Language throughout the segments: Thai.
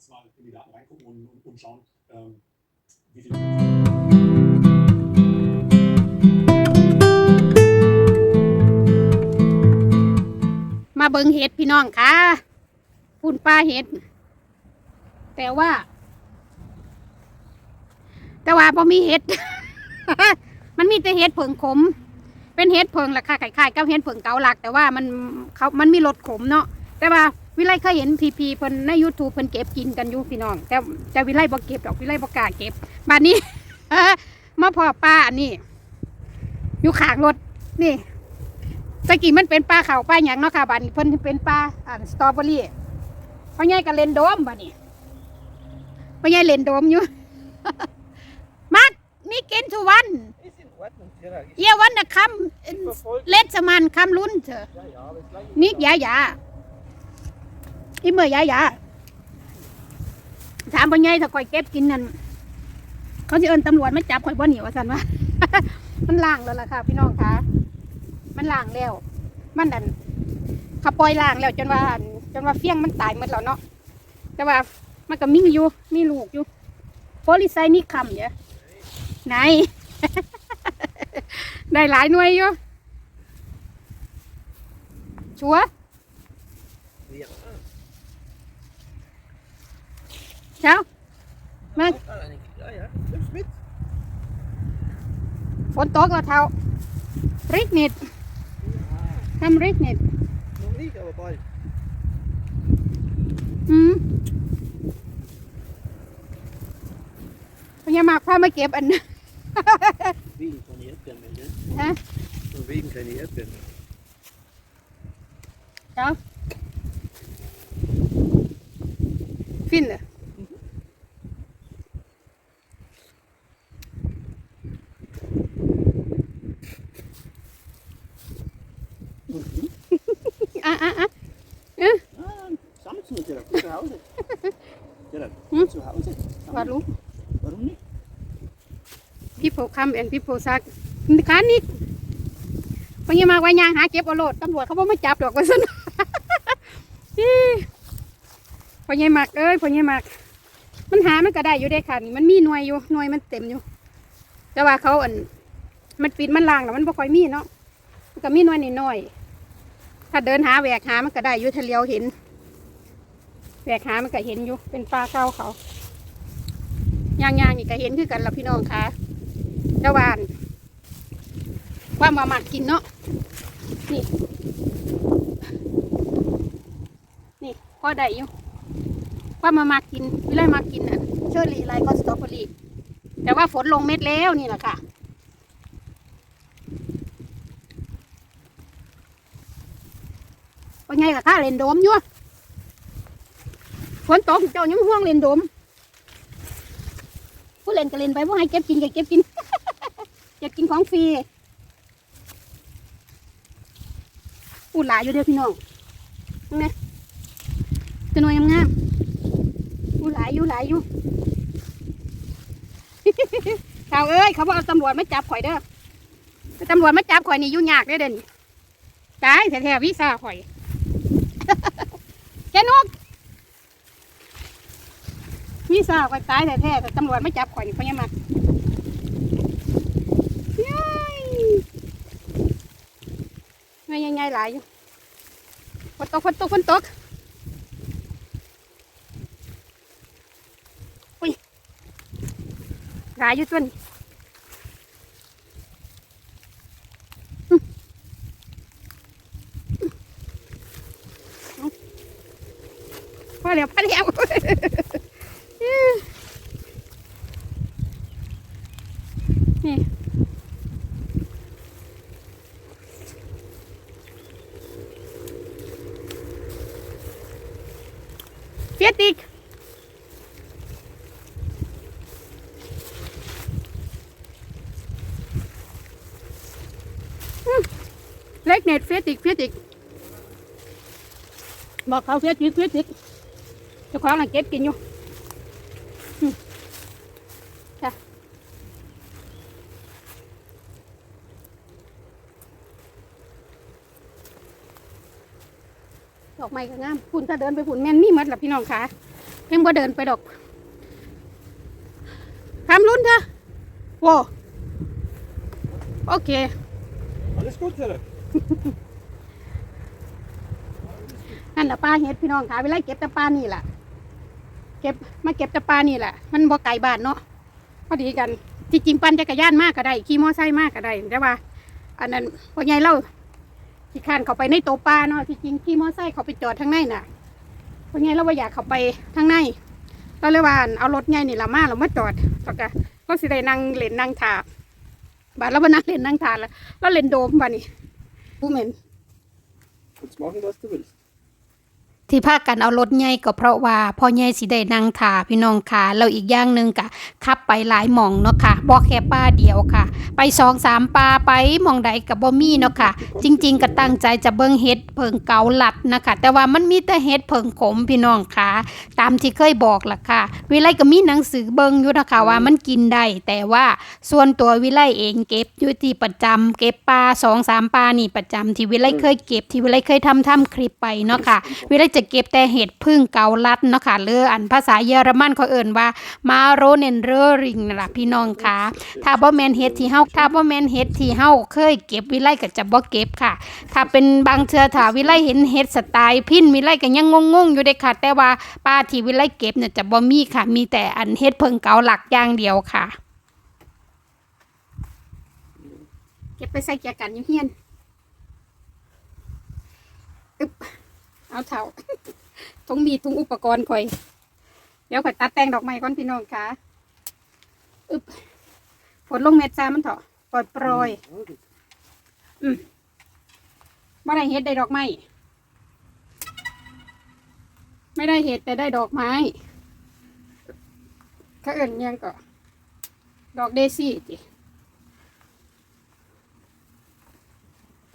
kurz mal in die Daten reingucken und, und, und schauen, ähm, wie viel. มาเบิงเห็ดพี่น้องค่ะคุณป้าเห็ด แต่ว่า แต่ว่าพอมีเห็ด มันมีแต่เห็ดเผิงขม เป็นเห็ดเผิงราคาขายๆกับเห็ดเผิงเกาหลัก แต่ว่ามันเขามันมีรสขมเนาะแต่ว่า วิไลเคยเห็นพีพีเพิ่นใน YouTube เพิ่นเก็บกินกันอยู่พี่น้อง แต่แต่วิไลบ่เก็บดอกวิไลบ่กล้าเก็บบัดนี้ มาพอป้าอันนี้อยู่ขางรถนี่ตะกี้มันเป็นปลาเขาวปลาหยังเนาะค่ะบัดนี้เพิ่นเป็นปลาอ่าสตรอเบอรี่พ่อใหญ่ก็เล่นโดมบัดนี้พ่อใหญ่เล่นโดมอยู่ มักมีกินทุกวัน Ist in Ordnung, Gerhard. Ich เยาวันนะคำเล็ดสมันคำลุ้นเถอะ Ja, ja, aber es lange นิกยายา อีเมื่อยายาถามพ่อใหญ่ถ้าคอยเก็บกินนั่นเขาจะเอินตำรวจไมาจับคอยบ่หนีว่าสันว่า มันล่างแล้วล่ะค่ะ พี่น้องคะมันล่างแล้ว มันดันเขาปล่อยล่างแล้วจนว่าจนว่าเฟี้ยงมันตายหมดแล้วเนาะแต่ว่ามันก็มีอยู่มีลูกอยู่โพลิไซนี่คำเนี่ยไหน ได้หลายหน่วยอยู่ชัวร์ Ja. เช้า Ah, eine- ja, ja. Nimm's mit. ฝนตกแล้วเท้าริกนิดทำริกนิด Noch nicht, aber bald. อืมพญามากพามาเก็บอัน นั้น Wegen keine Erdbeeren mehr, gell? ฮะ Von wegen keine Erdbeeren mehr. เช้าฟินเลย อะอะอะ Ah, sammelst du nicht, Gerhard? Zu Hause. Gerhard, Hm? zu Hause. ว่ารู้ Warum nicht? พี่โผคำแอนพี่โผซักขานี่พญามากว่ายางหาเก็บเอาโลดตำรวจเขาบอกไม่จับดอกว่าซั่นอี้พญามากเอ้ยพญามากมันหามันก็ได้อยู่ได้ค่ะนี่มันมีหน่วยอยู่หน่วยมันเต็มอยู่ แต่ว่าเขาอันมันปิดมันล่างแล้วมันบ่ค่อยมีเนาะมันก็มีหน่วยนิดหน่อยๆถ้าเดินหาแหวกหามันก็ได้อยู่ทะเลียวเห็น แหวกหามันก็เห็นอยู่เป็นปลาเก้าเขาย่างๆนี่ก็เห็นคือกันละพี่น้องค่ะเจ้าวานว่ามาหมักกินเนาะนี่นี่พอได้อยู่ว่ามามักกินไม่ได้มากินอะเชอร์รี่ไรก็สตรอเบอรี่แต่ว่าฝนลงเม็ดแล้วนี่แหละค่ะว่าไงกับข้าเล่นโดมยู่ ฝนตกเจ้ายังห่วงเล่นโดมผู้เล่นก็เล่นไปผู้ให้เก็บกินก็เก็บกินอยากกินของฟรีอูหลายอยู่เด้อพี่น้องนั่นไงจะนวยงามๆอูหลายอยู่หลายอยู่เขาเอ้ยเขาบอกเอาตำรวจมาจับข่อยเด้อตำรวจมาจับข่อยนี่ยุ่งยากเด้อเด่นตายแท้ๆวิซาข่อยแกนก วิซ่าข่อยตายแท้ๆแต่ตำรวจไมาจับข่อยนี่เขายังมาย้ายไงยังไงหลายอยู่ฝนตกฝนตกฝนตกอุ้ยหลายอยู่ตัวนี้อืมเอาพอแล้วพอแล้ว นี่ Fertig. Hm. Leg nicht, fertig, fertig. บอกเขาเฟียติกเฟียติกเจ้าของน่ะเก็บกินอยู่อืมจ้ะ ดอกไม้ก็งามคุณถ้าเดินไปฝุ่นแม่นมีหมดล่ะพี่น้องค่ะยังบ่เดินไปดอกทำลุ้นเถอะโว้โอเค Alles gut, eller? นั่นแหละปลาเห็ดพี่น้องค่ะเวลาเก็บแต่ปลานี่แหละเก็บมาเก็บแต่ปลานี่แหละมันบ่ไกลบ้านเนาะพอดีกันที่จริงปั่นจักรยานมากก็ได้ขี่มอไซค์มากก็ได้แต่ว่า อันนั้นพ่อใหญ่เล่า ที่ข้านเขาไปในโตปลาเนาะที่จริงขี่มอไซค์เขาไปจอดทางในน่ะเพราะไงเราว่าอยากเขาไปทางในเราเลยว่าเอารถไงนี่ละมาเรามาจอดแล้วก็ก็สิได้นั่งเล่นนั่งถาบาดเราไปนั่งเล่นนั่งถาแล้วเราเล่นโดมบ่านี่ผู้เหม็น Kannst machen, was du willst. ที่พากันเอารถใหญ่ก็เพราะว่าพ่อใหญ่สิได้นั่งถ่าพี่น้องค่ะแล้วอีกอย่างหนึ่งกะขับไปหลายหม่องเนาะค่ะบ่แค่ป้าเดียวค่ะ ไปสองสามปลาไปหม่องใดกับบ่มีเนาะค่ะ จริง ๆ ก็ตั้งใจจะเบิ่งเฮ็ดเพิงเกาหลัดนะคะ แต่ว่ามันมีแต่เฮ็ดเพิงขมพี่น้องค่ะตามที่เคยบอกล่ะค่ะ วิไลก็มีหนังสือเบิ่งอยู่นะคะว่ามันกินได้แต่ว่าส่วนตัววิไลเองเก็บอยู่ที่ประจำเก็บปลาสองสามปลานี่ประจำที่วิไลเคยเก็บที่วิไลเคยทำทำคลิปไปเนาะค่ะวิไลจะเก็บแต่เห็ดพึ่งเกาลัดเนาะค่ะหรืออันภาษาเยอรมันเขาเอิ่นว่ามาโรเนนเรอริงนั่นล่ะพี่น้องค่ะ ถ้าบ่แมนเห็ดที่เฮาถ้าบ่แมนเห็ดที่เฮาเคยเก็บวิไลก็จะบ่เก็บค่ะ ถ้าเป็นบางเทื่อถ้าวิไลเห็นเห็ดสไตล์พินวิไลก็ยังงงๆอยู่เด้ค่ะ แต่ว่าป้าที่วิไลเก็บเนี่ยจะบ่มีค่ะ มีแต่อันเห็ดเพิ่งเกาหลักอย่างเดียวค่ะ เก็บไปใส่แจกันอยู่เฮียนอึบ เอาเท่าทุงมีทุงอุปกรณ์ข่อย เดี๋ยวข่อยตัดแต่งดอกไม้ก่อนพี่น้องค่ะอึบฝนลงเม็ดซามันเถอะปล่อยปล่อย Ja, gut. ไม่ได้เห็ดได้ดอกไม้ไม่ได้เห็ดแต่ได้ดอกไม้เขาเอิ่นยังก็ ดอกเดซี่ติ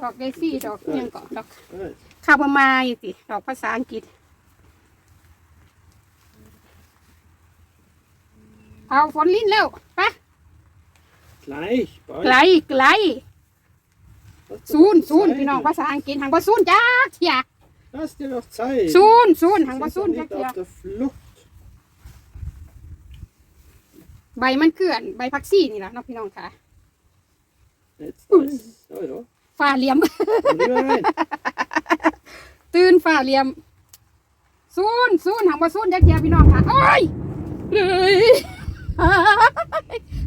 อกเดซี่ดอกหยังก็ดอก Right. คาร์บไมายติดอกภาษาอังกฤษ เอาฝนลิ้นแล้วไป Gleich, bald. ไกลไกล Hast du ศูนย์ noch ศูนย์ Zeit? พี่น้องภาษาอังกฤษหังบ่ศูนย์จ้าเทีย Lass dir noch Zeit. ศูนย์ศูนย์หังบ่ Sind ศู doch นย์จ้า nicht เทีย auf der Flucht. ใบมันเกลื่อนใบพักซี่นี่แหละเนาะพี่น้องค่ะ Jetzt das. Oh ja. ฟ้าเหลี่ยม Und rüber rein. ตื่นฟ้าเหลี่ยมศูนย์ศูนย์หังบ่ศูนย์จ้าเทียพี่น้องค่ะโอ้ยเลย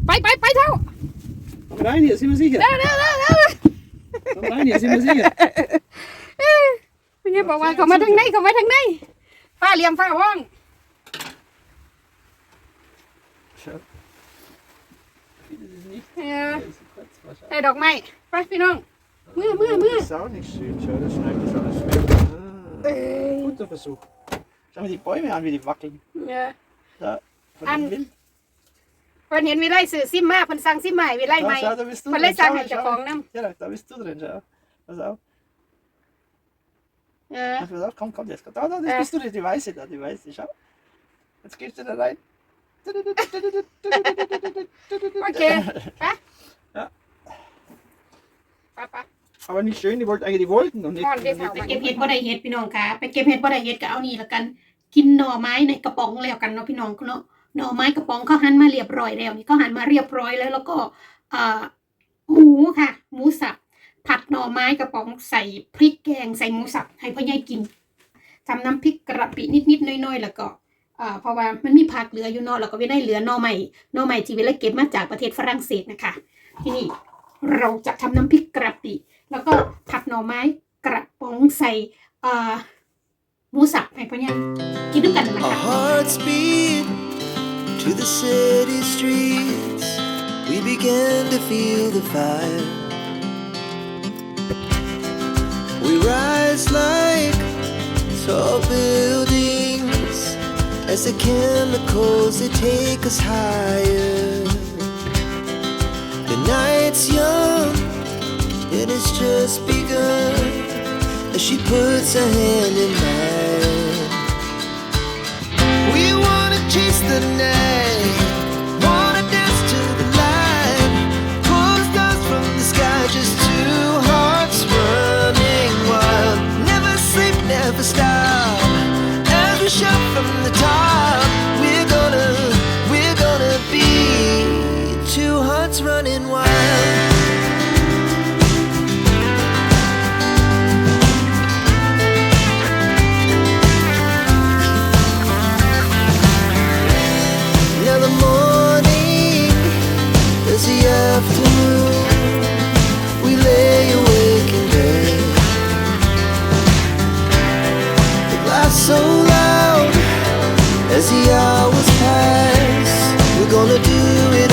ไปไปไปเท่า Komm rein hier, sind wir sicher. เร็วเร็วเร็วเร็ว Komm rein hier, sind wir sicher. พี่บอกว่าเขามาทางไหนเขามาทางไหนฟ้าเหลี่ยมฟ้าว่อง Schau. Vieles ist nicht. เออ Das ist kurz, mal schauen. ได้ดอกไม้ไปพี่น้อง เมื่อเมื่อเมื่อ Das ist auch nicht schön. Schau, das schneidet das alles weg. เอ Ah, อ guter Versuch. Schau mal die Bäume an, wie die wackeln. เออ Da, von An- dem Wind. เพิ่นเห็นวิไลสื่อซิมมาเพิ่นสั่งซิมใหม่วิไล Da, ใหม่ schau, da bist du เพิ่นเลย drin. สั่ง Schau, ให้เจ้าของ schau. นํ Ja, da, da bist du drin, schau. Pass auf. เออ Pass auf, komm, komm, jetzt. Da, da, das Äh. bist du, die, die weiße da, die weiße, schau. Jetzt gehst du da rein. โอเคไป Ja. ไปไป Aber nicht schön, die wollten eigentlich die Wolken und nicht. ม่อนได้เท่า nicht ไป die เก็บ Wolken. เห็ดบ่ได้เห็ดพี่น้องค่ะ ไปเก็บเห็ดบ่ได้เห็ดก็เอานี่ละกัน กินหน่อไม้ในกระป๋องแล้วกันเนาะพี่น้องเนาะหน่อไม้กระป๋องเขาหั่นมาเรียบร้อยแล้วนี่เขาหั่นมาเรียบร้อยแล้วแล้วก็เอ่อหมูค่ะ หมูสับผัดหน่อไม้กระป๋องใส่พริกแกงใส่หมูสับให้พ่อใหญ่กินทำน้ำพริกกระปินิดๆน้อยๆแล้วก็เอ่อเพราะว่ามันมีผักเหลืออยู่เนอกแล้วก็ไม่ได้เหลือหน่อใหม่หน่อใหม่ที่เวลาเก็บมาจากประเทศฝรั่งเศสนะคะ ที่นี่เราจะทำน้ำพริกกระปิ แล้วก็ผัดหน่อไม้กระป๋องใส่เอ่อหมูสับให้พ่อใหญ่กินด้วยกันนะ Our คะ hearts beat to the city streets. We began to feel the fire. We rise like tall buildings as the chemicals they take us higher. The night's young and it's just begun as she puts her hand in mine. We wanna chase the night, hours pass. We're gonna do it